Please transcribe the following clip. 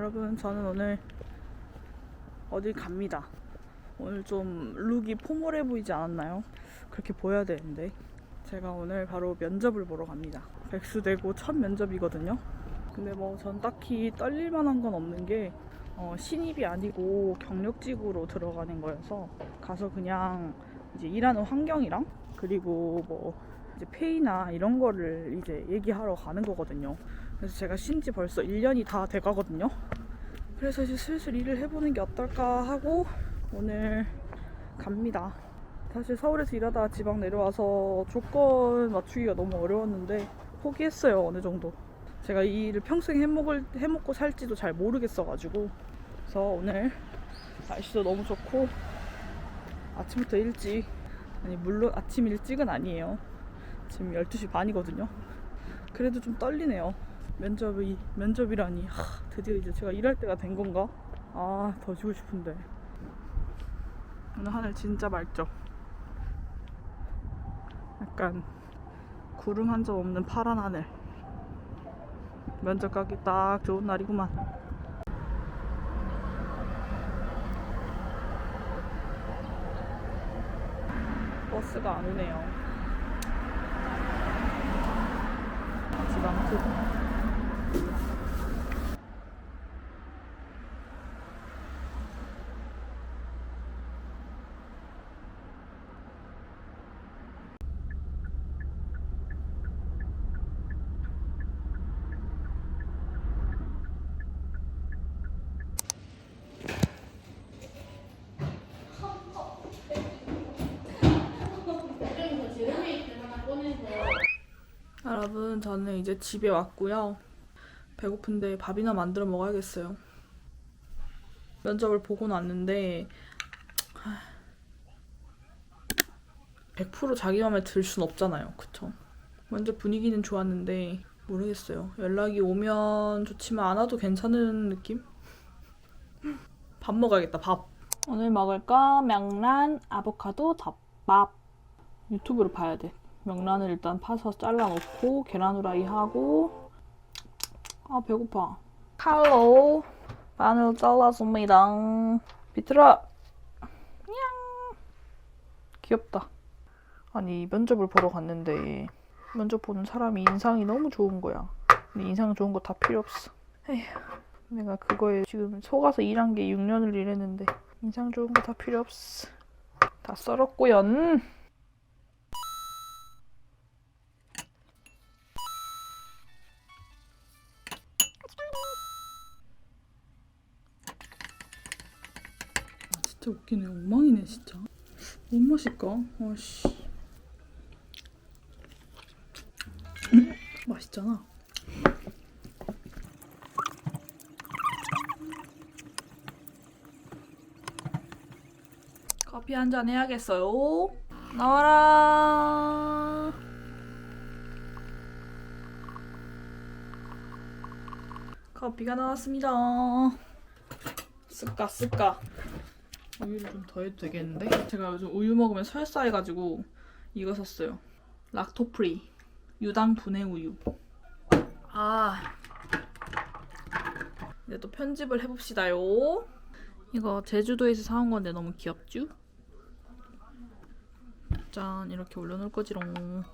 여러분 저는 오늘 어딜 갑니다. 오늘 좀 룩이 포멀해 보이지 않았나요? 그렇게 보여야 되는데 제가 오늘 바로 면접을 보러 갑니다. 백수되고 첫 면접이거든요. 근데 뭐 전 딱히 떨릴 만한 건 없는 게 어, 신입이 아니고 경력직으로 들어가는 거여서 가서 그냥 이제 일하는 환경이랑 그리고 뭐 이제 페이나 이런 거를 이제 얘기하러 가는 거거든요. 그래서 제가 쉰 지 벌써 1년이 다 돼가거든요. 그래서 이제 슬슬 일을 해보는 게 어떨까 하고 오늘 갑니다. 사실 서울에서 일하다가 지방 내려와서 조건 맞추기가 너무 어려웠는데 포기했어요 어느 정도. 제가 이 일을 평생 해먹을 해먹고 살지도 잘 모르겠어가지고 그래서 오늘 날씨도 너무 좋고 아침부터 일찍 아니 물론 아침 일찍은 아니에요. 지금 12시 반이거든요. 그래도 좀 떨리네요. 면접이 면접이라니. 하, 드디어 이제 제가 일할 때가 된 건가? 아더 쉬고 싶은데. 오늘 하늘 진짜 맑죠? 약간 구름 한 점 없는 파란 하늘. 면접 가기 딱 좋은 날이구만. 버스가 안 오네요. 지방 투 여러분 저는 이제 집에 왔고요. 배고픈데 밥이나 만들어 먹어야겠어요. 면접을 보고 났는데 100% 자기 맘에 들 순 없잖아요. 그쵸? 먼저 분위기는 좋았는데 모르겠어요. 연락이 오면 좋지만 안 와도 괜찮은 느낌? 밥 먹어야겠다. 밥. 오늘 먹을 거 명란, 아보카도, 덮밥. 유튜브로 봐야 돼. 명란을 일단 파서 잘라놓고 계란 후라이 하고. 아 배고파. 칼로 마늘 잘라줍니다. 비트라 냥. 귀엽다. 아니 면접을 보러 갔는데 면접 보는 사람이 인상이 너무 좋은 거야. 근데 인상 좋은 거 다 필요 없어. 에휴 내가 그거에 지금 속아서 일한 게 6년을 일했는데 인상 좋은 거 다 필요 없어. 다 썰었고연 진짜 웃기네. 엉망이네, 진짜. 뭔 맛일까? 아씨. 음, 맛있잖아. 커피 한 잔 해야겠어요. 나와라. 커피가 나왔습니다. 쓸까 쓸까. 우유를 좀 더 해도 되겠는데? 제가 요즘 우유 먹으면 설사해가지고 이거 샀어요. 락토프리 유당 분해 우유. 아 이제 또 편집을 해봅시다요. 이거 제주도에서 사온 건데 너무 귀엽죠? 짠 이렇게 올려놓을 거지롱.